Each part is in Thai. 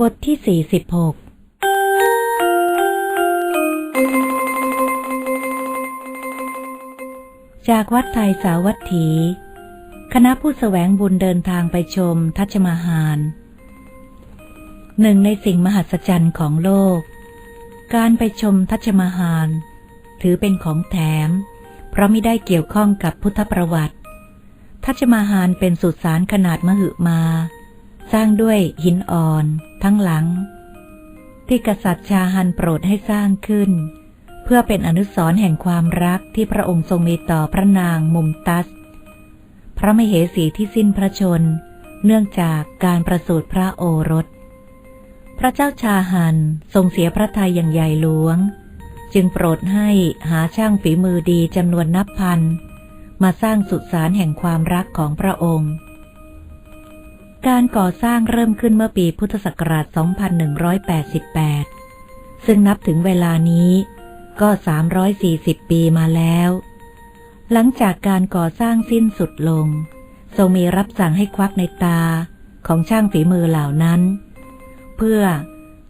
บทที่ 46 จากวัดไทยสาวัตถี คณะผู้แสวงบุญเดินทางไปชมทัชมาหาร หนึ่งในสิ่งมหัศจรรย์ของโลก การไปชมทัชมาหาร ถือเป็นของแถม เพราะไม่ได้เกี่ยวข้องกับพุทธประวัติ ทัชมาหารเป็นสุสานขนาดมหึมา สร้างด้วยหินอ่อนทั้งหลัง ที่กษัตริย์ชาฮันโปรดให้สร้างขึ้น เพื่อเป็นอนุสรณ์แห่งความรักที่พระองค์ทรงมีต่อพระนางมุมตัส พระมเหสีที่สิ้นพระชน เนื่องจากการประสูติพระโอรส พระเจ้าชาฮันทรงเสียพระทัยอย่างใหญ่หลวง จึงโปรดให้หาช่างฝีมือดีจำนวนนับพันมาสร้างสุสานแห่งความรักของพระองค์ การก่อสร้างเริ่มขึ้นเมื่อปีพุทธศักราช 2188 ซึ่งนับถึงเวลานี้ก็ 340 ปีมาแล้ว หลังจากการก่อสร้างสิ้นสุดลง ทรงมีรับสั่งให้ควักในตาของช่างฝีมือเหล่านั้น เพื่อ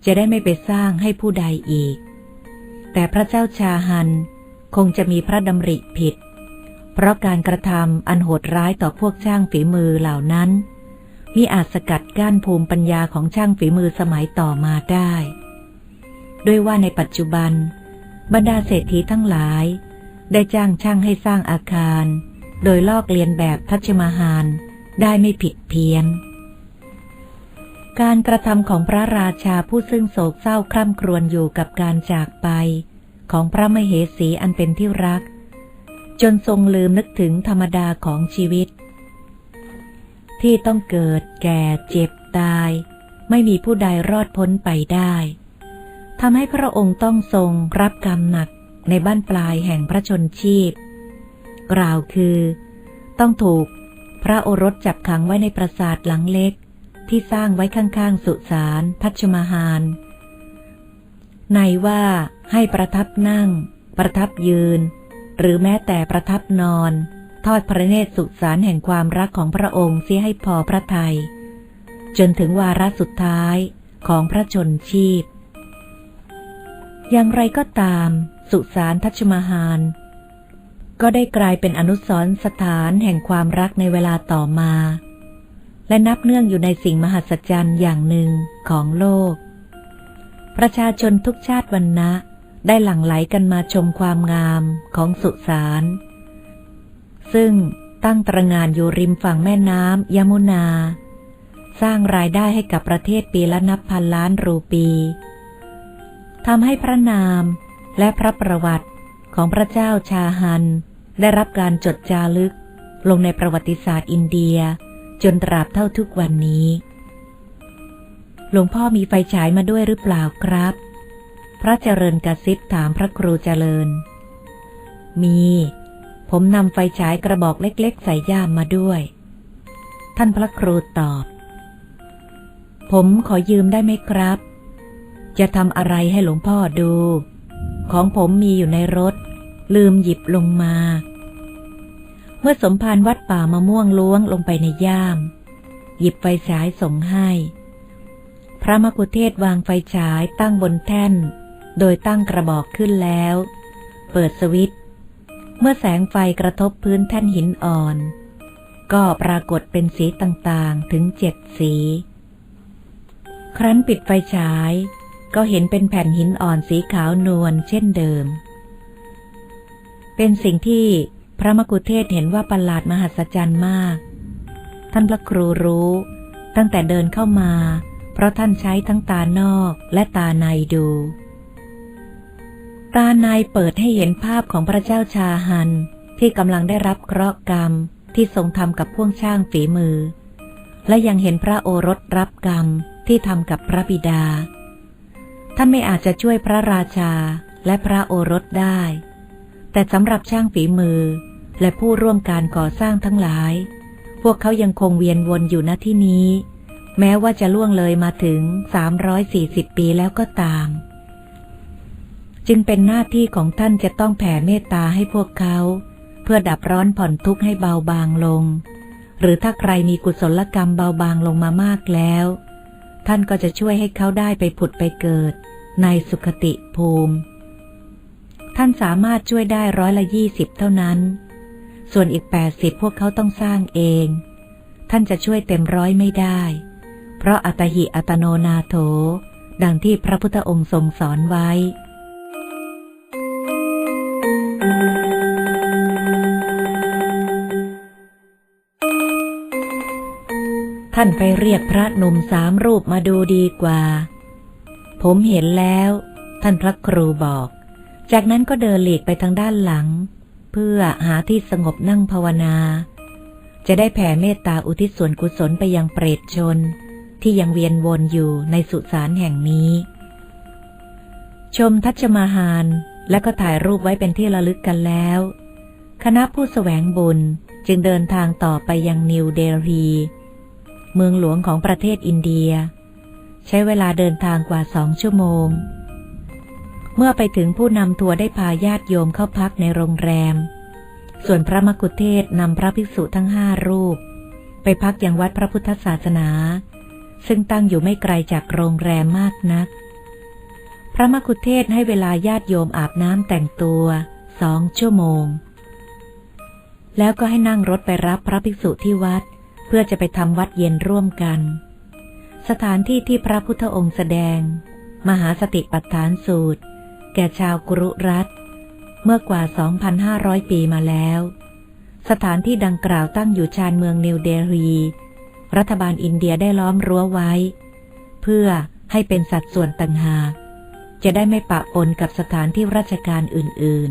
จะได้ไม่ไปสร้างให้ผู้ใดอีก แต่พระเจ้าชาฮันคงจะมีพระดำริผิด เพราะการกระทำอันโหดร้ายต่อพวกช่างฝีมือเหล่านั้น มิอาจสกัดกั้นภูมิปัญญาของช่างฝีมือสมัยต่อมาได้ ด้วยว่าในปัจจุบัน บรรดาเศรษฐีทั้งหลาย ได้จ้างช่างให้สร้างอาคาร โดยลอกเลียนแบบทัชมาหารได้ไม่ผิดเพี้ยน การกระทำของพระราชาผู้ซึ่งโศกเศร้าคร่ำครวญอยู่กับการจากไป ของพระมเหสีอันเป็นที่รัก จนทรงลืมนึกถึงธรรมดาของชีวิต ที่ต้องเกิดแก่เจ็บตาย ไม่มีผู้ใดรอดพ้นไปได้ทำให้พระองค์ต้องทรงรับกรรมหนักในบ้านปลายแห่งพระชนชีพ กล่าวคือ ต้องถูกพระโอรสจับขังไว้ในปราสาทหลังเล็ก ที่สร้างไว้ข้างๆ สุสานพัชมาหารในว่าให้ประทับนั่ง ประทับยืน หรือแม้แต่ประทับนอน ทอดพระเนตรสุสานแห่งความรักของพระองค์เสียให้พอพระทยัยจนถึงวาระสุดท้ายของพระชนชีพ อย่างไรก็ตาม สุสานทัชมาหารก็ได้กลายเป็นอนุสรณ์สถานแห่งความรักในเวลาต่อมา และนับเนื่องอยู่ในสิ่งมหัศจรรย์อย่างหนึ่งของโลก ประชาชนทุกชาติวันนะได้หลั่งไหลกันมาชมความงามของสุสาน ซึ่งตั้งตระงานอยู่ริมฝั่งแม่น้ำยมุนา สร้างรายได้ให้กับประเทศปีละนับพันล้านรูปีทำให้พระนามและพระประวัติของพระเจ้าชาฮัน ได้รับการจดจารึก ลงในประวัติศาสตร์อินเดีย จนตราบเท่าทุกวันนี้ หลวงพ่อมีไฟฉายมาด้วยหรือเปล่าครับ พระเจริญกระซิบถามพระครูเจริญ มี ผมนำไฟฉายกระบอกเล็กๆ ใส่ย่ามมาด้วย ท่านพระครูตอบ ผมขอยืมได้ไหมครับ จะทำอะไรให้หลวงพ่อดู ของผมมีอยู่ในรถ ลืมหยิบลงมา เมื่อสมภารวัดป่ามะม่วงล้วงลงไปในย่าม หยิบไฟฉายส่งให้ พระมกุเทศวางไฟฉายตั้งบนแท่น โดยตั้งกระบอกขึ้นแล้ว เปิดสวิต เมื่อแสงไฟกระทบพื้นแท่นหินอ่อน ก็ปรากฏเป็นสีต่างๆถึงเจ็ดสี ครั้นปิดไฟฉาย ก็เห็นเป็นแผ่นหินอ่อนสีขาวนวลเช่นเดิม เป็นสิ่งที่พระมกุเทศเห็นว่าประหลาดมหัศจรรย์มาก ท่านพระครูรู้ตั้งแต่เดินเข้ามา เพราะท่านใช้ทั้งตานอกและตาในดู ตาในเปิดให้เห็นภาพของพระเจ้าชาฮัน ที่กำลังได้รับเคราะห์กรรมที่ทรงทำกับพ่วกช่างฝีมือ และยังเห็นพระโอรสรับกรรมที่ทำกับพระบิดา ท่านไม่อาจจะช่วยพระราชาและพระโอรสได้ แต่สำหรับช่างฝีมือและผู้ร่วมการก่อสร้างทั้งหลาย พวกเขายังคงเวียนวนอยู่ณที่นี้ แม้ว่าจะล่วงเลยมาถึง 340 ปีแล้วก็ตาม จึงเป็นหน้าที่ของท่านจะต้องแผ่เมตตาให้พวกเขา เพื่อดับร้อนผ่อนทุกข์ให้เบาบางลง หรือถ้าใครมีกุศลกรรมเบาบางลงมามากแล้ว ท่านก็จะช่วยให้เขาได้ไปผุดไปเกิด ในสุขติภูมิ ท่านสามารถช่วยได้ร้อยละยี่สิบเท่านั้น ส่วนอีกแปดสิบพวกเขาต้องสร้างเอง ท่านจะช่วยเต็มร้อยไม่ได้ เพราะอัตหิอัตโนนาโถ ดังที่พระพุทธองค์ทรงสอนไว้ ท่านไปเรียกพระหนุ่มสามรูปมาดูดีกว่า ผมเห็นแล้ว ท่านพระครูบอก จากนั้นก็เดินหลีกไปทางด้านหลัง เพื่อหาที่สงบนั่งภาวนา จะได้แผ่เมตตาอุทิศส่วนกุศลไปยังเปรตชน ที่ยังเวียนวนอยู่ในสุสานแห่งนี้ ชมทัชมาหารและก็ถ่ายรูปไว้เป็นที่ระลึกกันแล้ว คณะผู้สแสวงบุญจึงเดินทางต่อไปยังนิวเดลี เมืองหลวงของประเทศอินเดีย ใช้เวลาเดินทางกว่าสองชั่วโมง เมื่อไปถึงผู้นำทัวร์ได้พาญาติโยมเข้าพักในโรงแรม ส่วนพระมกุเทศนำพระภิกษุทั้งห้ารูป ไปพักยังวัดพระพุทธศาสนา ซึ่งตั้งอยู่ไม่ไกลจากโรงแรมมากนัก พระมกุเทศให้เวลาญาติโยมอาบน้ำแต่งตัวสองชั่วโมง แล้วก็ให้นั่งรถไปรับพระภิกษุที่วัดเเพื่อจะไปทำวัดเย็นร่วมกัน สถานที่ที่พระพุทธองค์แสดง มหาสติปัฏฐานสูตร แก่ชาวกรุรัฐเมื่อกว่า 2,500 ปีมาแล้ว สถานที่ดังกล่าวตั้งอยู่ชานเมืองนิวเดลี รัฐบาลอินเดียได้ล้อมรั้วไว้ เพื่อให้เป็นสัดส่วนต่างหากจะได้ไม่ปะปนกับสถานที่ราชการอื่น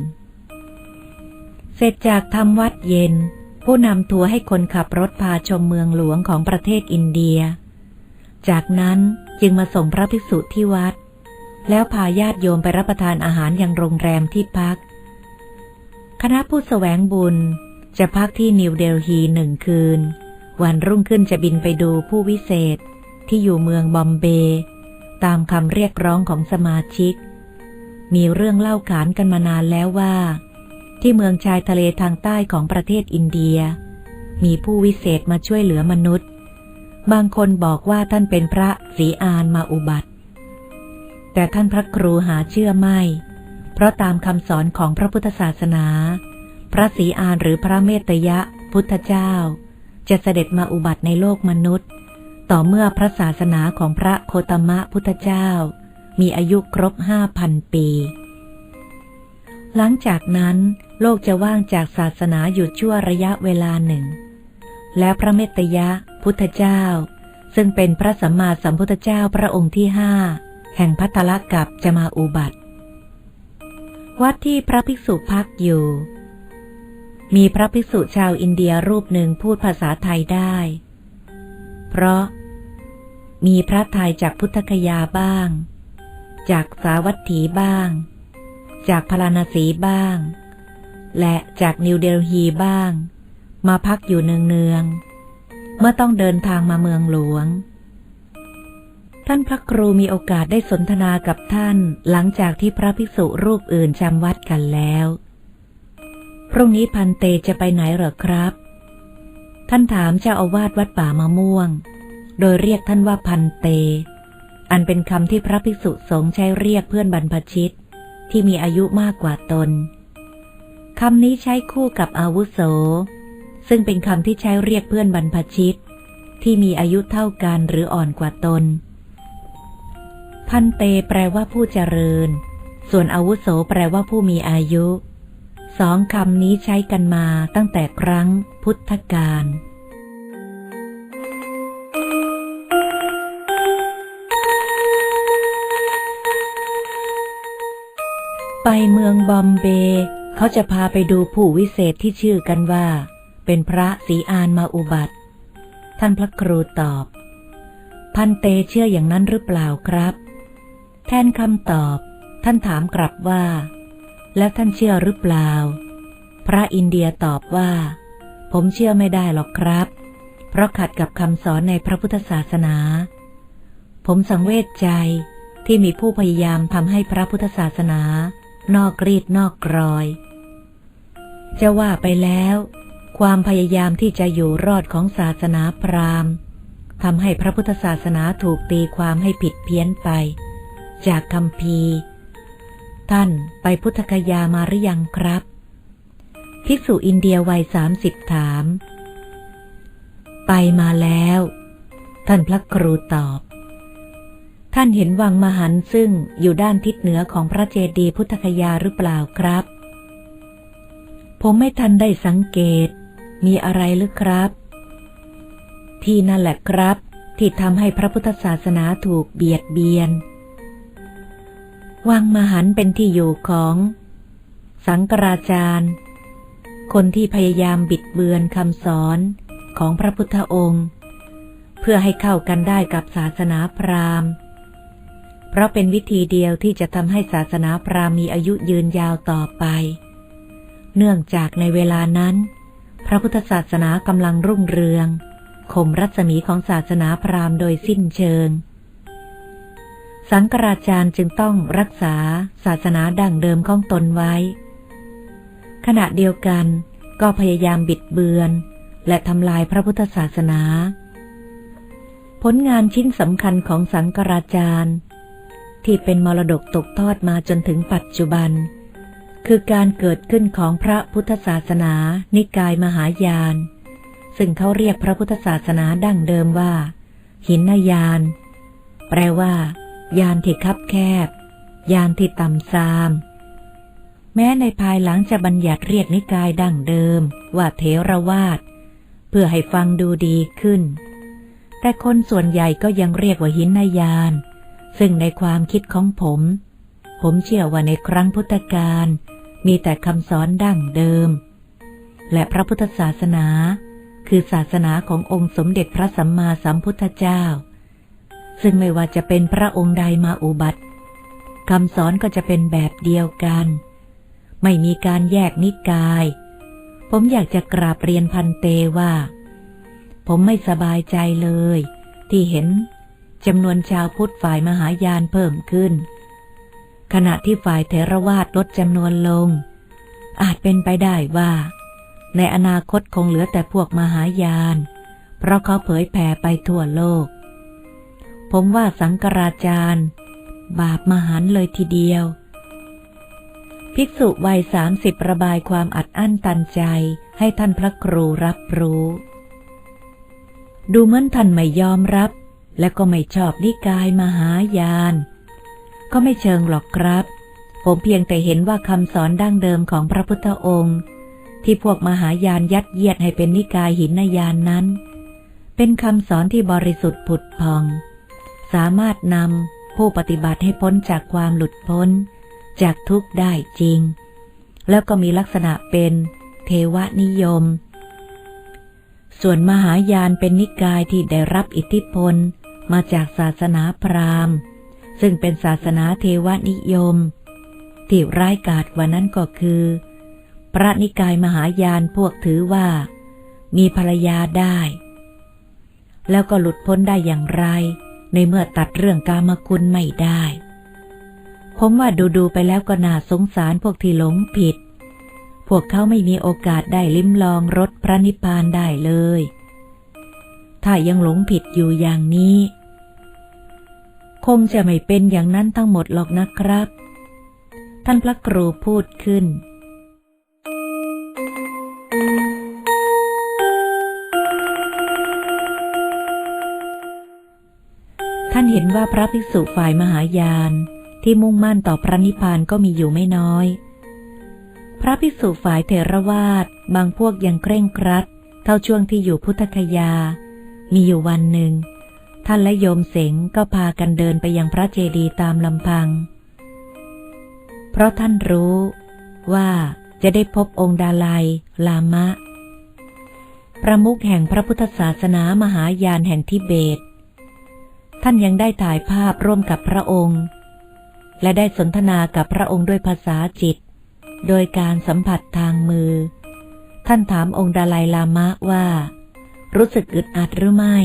ๆ เสร็จจากทำวัดเย็น ผู้นำทัวร์ให้คนขับรถพาชมเมืองหลวงของประเทศอินเดีย จากนั้นจึงมาส่งพระภิกษุที่วัด แล้วพาญาติโยมไปรับประทานอาหารยังโรงแรมที่พัก คณะผู้สแสวงบุญจะพักที่นิวเดลฮีหนึ่งคืน วันรุ่งขึ้นจะบินไปดูผู้วิเศษที่อยู่เมืองบอมเบย์ตามคำเรียกร้องของสมาชิก มีเรื่องเล่าขานกันมานานแล้วว่า ที่เมืองชายทะเลทางใต้ของประเทศอินเดีย มีผู้วิเศษมาช่วยเหลือมนุษย์ บางคนบอกว่าท่านเป็นพระศรีอานมาอุบัติ แต่ท่านพระครูหาเชื่อไม่ เพราะตามคำสอนของพระพุทธศาสนา พระศรีอานหรือพระเมตยะพุทธเจ้า จะเสด็จมาอุบัติในโลกมนุษย์ ต่อเมื่อพระศาสนาของพระโคตมะพุทธเจ้า มีอายุครบห้าพันปี หลังจากนั้นโลกจะว่างจากศาสนาอยู่ชั่วระยะเวลาหนึ่ง และพระเมตยะ พุทธเจ้า ซึ่งเป็นพระสัมมาสัมพุทธเจ้าพระองค์ที่ห้าแห่งพัทลกับจะมาอุบัติ วัดที่พระภิกษุพักอยู่ มีพระภิกษุชาวอินเดียรูปหนึ่งพูดภาษาไทยได้ เพราะ มีพระไทยจากพุทธคยาบ้าง จากสาวัตถีบ้าง จากพาราณสีบ้าง และจากนิวเดลฮีบ้าง มาพักอยู่เนืองๆเมื่อต้องเดินทางมาเมืองหลวง ท่านพระครูมีโอกาสได้สนทนากับท่านหลังจากที่พระภิกษุรูปอื่นจำวัดกันแล้วพรุ่งนี้พันเตจะไปไหนเหรอครับ ท่านถามเจ้าอาวาสวัดป่ามะม่วง โดยเรียกท่านว่าพันเต อันเป็นคำที่พระภิกษุสงฆ์ใช้เรียกเพื่อนบรรพชิต ที่มีอายุมากกว่าตนคำนี้ใช้คู่กับอาวุโส ซึ่งเป็นคำที่ใช้เรียกเพื่อนบรรพชิต ที่มีอายุเท่ากันหรืออ่อนกว่าตน พันเตแปลว่าผู้เจริญ ส่วนอาวุโสแปลว่าผู้มีอายุ สองคำนี้ใช้กันมาตั้งแต่ครั้งพุทธกาล ไปเมืองบอมเบย์เขาจะพาไปดูผู้วิเศษที่ชื่อกันว่า เป็นพระศรีอานมาอุบัติ ท่านพระครูตอบ พันเตเชื่ออย่างนั้นหรือเปล่าครับ แทนคำตอบ ท่านถามกลับว่า แล้วท่านเชื่อหรือเปล่า พระอินเดียตอบว่า ผมเชื่อไม่ได้หรอกครับ เพราะขัดกับคำสอนในพระพุทธศาสนา ผมสังเวชใจที่มีผู้พยายามทำให้พระพุทธศาสนา นอกรีดนอกกรอย จะว่าไปแล้ว ความพยายามที่จะอยู่รอดของศาสนาพราหมณ์ทำให้พระพุทธศาสนาถูกตีความให้ผิดเพี้ยนไป จากคำพีท่านไปพุทธคยามาหรือยังครับ ภิกษุอินเดียวัยสามสิบถาม ไปมาแล้ว ท่านพระครูตอบ ท่านเห็นวังมหันซึ่งอยู่ด้านทิศเหนือของพระเจดีย์พุทธคยาหรือเปล่าครับ ผมไม่ทันได้สังเกต มีอะไรหรือครับ ที่นั่นแหละครับ ที่ทำให้พระพุทธศาสนาถูกเบียดเบียน วังมหันเป็นที่อยู่ของ สังกราจารย์ คนที่พยายามบิดเบือนคำสอนของพระพุทธองค์ เพื่อให้เข้ากันได้กับศาสนาพราหมณ์ เพราะเป็นวิธีเดียวที่จะทำให้ศาสนาพราหมณ์มีอายุยืนยาวต่อไป เนื่องจากในเวลานั้น พระพุทธศาสนากำลังรุ่งเรืองข่มรัศมีของศาสนาพราหมณ์โดยสิ้นเชิง สังกราจารย์จึงต้องรักษาศาสนาดั้งเดิมของตนไว้ ขณะเดียวกันก็พยายามบิดเบือน และทำลายพระพุทธศาสนา ผลงานชิ้นสำคัญของสังกราจารย์ ที่เป็นมรดกตกทอดมาจนถึงปัจจุบัน คือการเกิดขึ้นของพระพุทธศาสนา นิกายมหายาน ซึ่งเขาเรียกพระพุทธศาสนาดั้งเดิมว่า หินยาน แปลว่า ยานที่คับแคบ ยานที่ต่ำซาม แม้ในภายหลังจะบัญญัติเรียกนิกายดั้งเดิม ว่าเทรวาสเพื่อให้ฟังดูดีขึ้น แต่คนส่วนใหญ่ก็ยังเรียกว่าหินยาน ซึ่งในความคิดของผม ผมเชื่อว่าในครั้งพุทธกาลมีแต่คำสอนดั้งเดิม และพระพุทธศาสนา คือศาสนาขององค์สมเด็จพระสัมมาสัมพุทธเจ้า ซึ่งไม่ว่าจะเป็นพระองค์ใดมาอุบัติคำสอนก็จะเป็นแบบเดียวกัน ไม่มีการแยกนิกาย ผมอยากจะกราบเรียนพันเตว่า ผมไม่สบายใจเลย ที่เห็น จำนวนชาวพุทธฝ่ายมหายานเพิ่มขึ้น ขณะที่ฝ่ายเทรวาสลดจำนวนลง อาจเป็นไปได้ว่า ในอนาคตคงเหลือแต่พวกมหายาน เพราะเขาเผยแผ่ไปทั่วโลก ผมว่าสังกราจารย์ บาปมหันเลยทีเดียว ภิกษุวัยสามสิบระบายความอัดอั้นตันใจให้ท่านพระครูรับรู้ ดูเหมือนท่านไม่ยอมรับ และก็ไม่ชอบนิกายมหายาน ก็ไม่เชิงหรอกครับ ผมเพียงแต่เห็นว่าคำสอนดั้งเดิมของพระพุทธองค์ ที่พวกมหายานยัดเยียดให้เป็นนิกายหินยานนั้น เป็นคำสอนที่บริสุทธิ์ผุดพอง สามารถนำผู้ปฏิบัติให้พ้นจากความหลุดพ้น จากทุกข์ได้จริง แล้วก็มีลักษณะเป็นเทวนิยม ส่วนมหายานเป็นนิกายที่ได้รับอิทธิพล มาจากศาสนาพราหมณ์ ซึ่งเป็นศาสนาเทวนิยม ที่ร้ายกาจกว่านั้นก็คือ พระนิกายมหายานพวกถือว่า มีภรรยาได้ แล้วก็หลุดพ้นได้อย่างไร ในเมื่อตัดเรื่องกามคุณไม่ได้ ผมว่าดูดูไปแล้วก็น่าสงสารพวกที่หลงผิด พวกเขาไม่มีโอกาสได้ลิ้มลองรสพระนิพพานได้เลยถ้ายังหลงผิดอยู่อย่างนี้ คงจะไม่เป็นอย่างนั้นทั้งหมดหรอกนะครับ ท่านพระครูพูดขึ้น ท่านเห็นว่าพระภิกษุฝ่ายมหายานที่มุ่งมั่นต่อพระนิพพานก็มีอยู่ไม่น้อย พระภิกษุฝ่ายเถรวาทบางพวกยังเคร่งครัด เท่าช่วงที่อยู่พุทธคยา มีอยู่วันหนึ่ง ท่านและโยมเสงก็พากันเดินไปยังพระเจดีย์ตามลำพัง เพราะท่านรู้ว่าจะได้พบองค์ดาลัย ลามะ ประมุขแห่งพระพุทธศาสนามหายานแห่งทิเบต ท่านยังได้ถ่ายภาพร่วมกับพระองค์ และได้สนทนากับพระองค์ด้วยภาษาจิต โดยการสัมผัสทางมือ ท่านถามองค์ดาลัยลามะว่า รู้สึกอึดอัดหรือไม่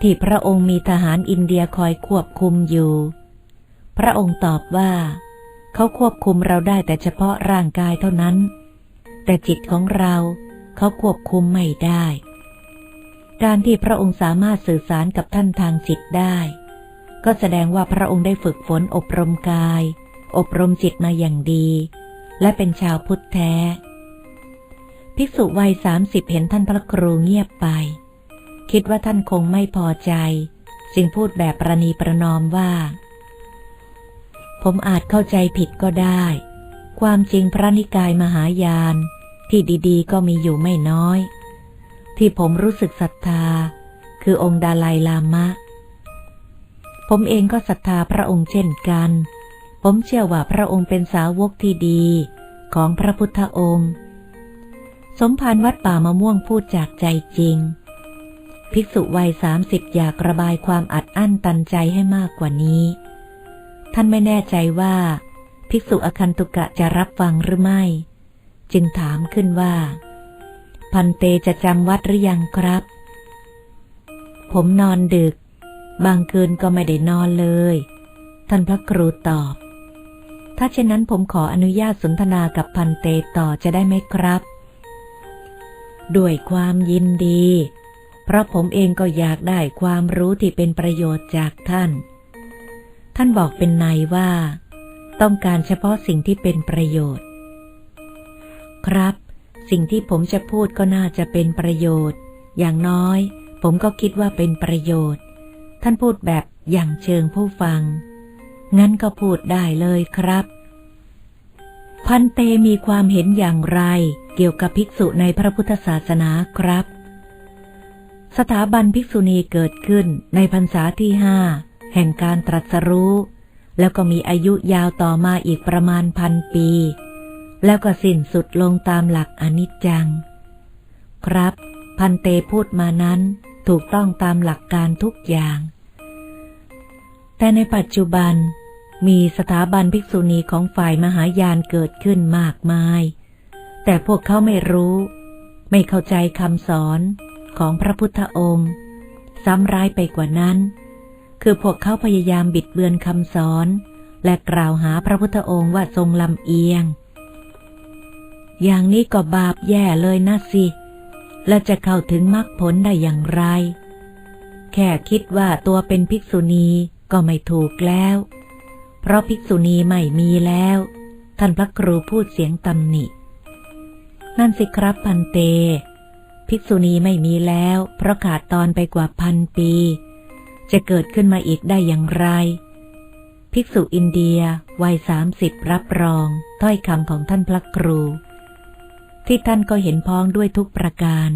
ที่พระองค์มีทหารอินเดียคอยควบคุมอยู่ พระองค์ตอบว่า เขาควบคุมเราได้แต่เฉพาะร่างกายเท่านั้น แต่จิตของเราเขาควบคุมไม่ได้ การที่พระองค์สามารถสื่อสารกับท่านทางจิตได้ ก็แสดงว่าพระองค์ได้ฝึกฝนอบรมกาย อบรมจิตมาอย่างดี และเป็นชาวพุทธแท้ ภิกษุวัยสามสิบเห็นท่านพระครูเงียบไป คิดว่าท่านคงไม่พอใจ จึงพูดแบบประนีประนอมว่า ผมอาจเข้าใจผิดก็ได้ ความจริงพระนิกายมหายาน ที่ดีๆ ก็มีอยู่ไม่น้อย ที่ผมรู้สึกศรัทธา คือองค์ดาลัยลามะ ผมเองก็ศรัทธาพระองค์เช่นกัน ผมเชื่อว่าพระองค์เป็นสาวกที่ดีของพระพุทธองค์ สมภารวัดป่ามะม่วงพูดจากใจจริง ภิกษุวัยสามสิบอยากระบายความอัดอั้นตันใจให้มากกว่านี้ ท่านไม่แน่ใจว่า ภิกษุอคันตุกะจะรับฟังหรือไม่ จึงถามขึ้นว่า พันเตจะจำวัดหรือยังครับ ผมนอนดึก บางคืนก็ไม่ได้นอนเลย ท่านพระครูตอบ ถ้าเช่นนั้นผมขออนุญาตสนทนากับพันเตต่อจะได้ไหมครับ ด้วยความยินดี เพราะผมเองก็อยากได้ความรู้ที่เป็นประโยชน์จากท่าน ท่านบอกเป็นในว่า ต้องการเฉพาะสิ่งที่เป็นประโยชน์ ครับ สิ่งที่ผมจะพูดก็น่าจะเป็นประโยชน์ อย่างน้อย ผมก็คิดว่าเป็นประโยชน์ ท่านพูดแบบอย่างเชิงผู้ฟัง งั้นก็พูดได้เลยครับ พันเตมีความเห็นอย่างไรเกี่ยวกับภิกษุในพระพุทธศาสนาครับ สถาบันภิกษุณีเกิดขึ้นในพรรษาที่ห้าแห่งการตรัสรู้ แล้วก็มีอายุยาวต่อมาอีกประมาณพันปี แล้วก็สิ้นสุดลงตามหลักอนิจจัง ครับ พันเตพูดมานั้นถูกต้องตามหลักการทุกอย่าง แต่ในปัจจุบันมีสถาบันภิกษุณีของฝ่ายมหายานเกิดขึ้นมากมาย แต่พวกเขาไม่รู้ ไม่เข้าใจคำสอน ของพระพุทธองค์ ซ้ำร้ายไปกว่านั้น คือพวกเขาพยายามบิดเบือนคำสอน และกล่าวหาพระพุทธองค์ว่าทรงลำเอียง อย่างนี้ก็บาปแย่เลยนะสิ และจะเข้าถึงมรรคผลได้อย่างไร แค่คิดว่าตัวเป็นภิกษุณีก็ไม่ถูกแล้ว เพราะภิกษุณีไม่มีแล้ว ท่านพระครูพูดเสียงตำหนิ นั่นสิครับพันเต ภิกษุณีไม่มีแล้ว เพราะขาดตอนไปกว่าพันปี จะเกิดขึ้นมาอีกได้อย่างไร ภิกษุอินเดียวัยสามสิบรับรอง ถ้อยคำของท่านพระครู ที่ท่านก็เห็นพ้องด้วยทุกประการ